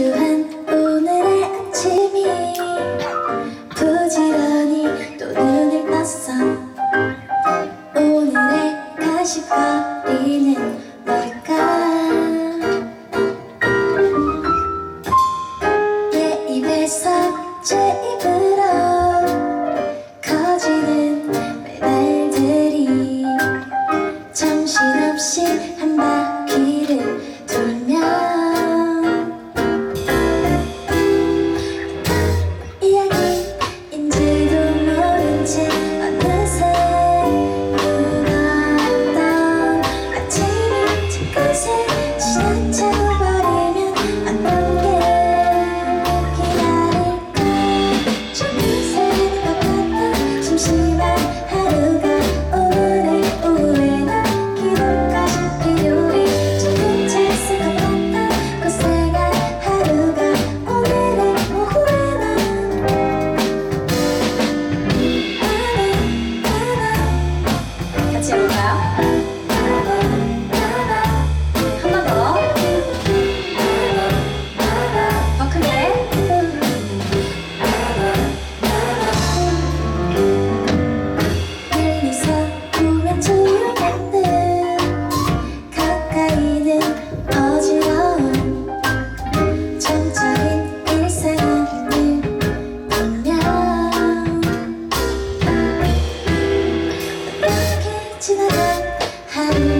초조한 오늘의 아침이 부지런 hand.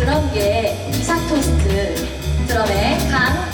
그런 게 이삭 토스트 드럼의 강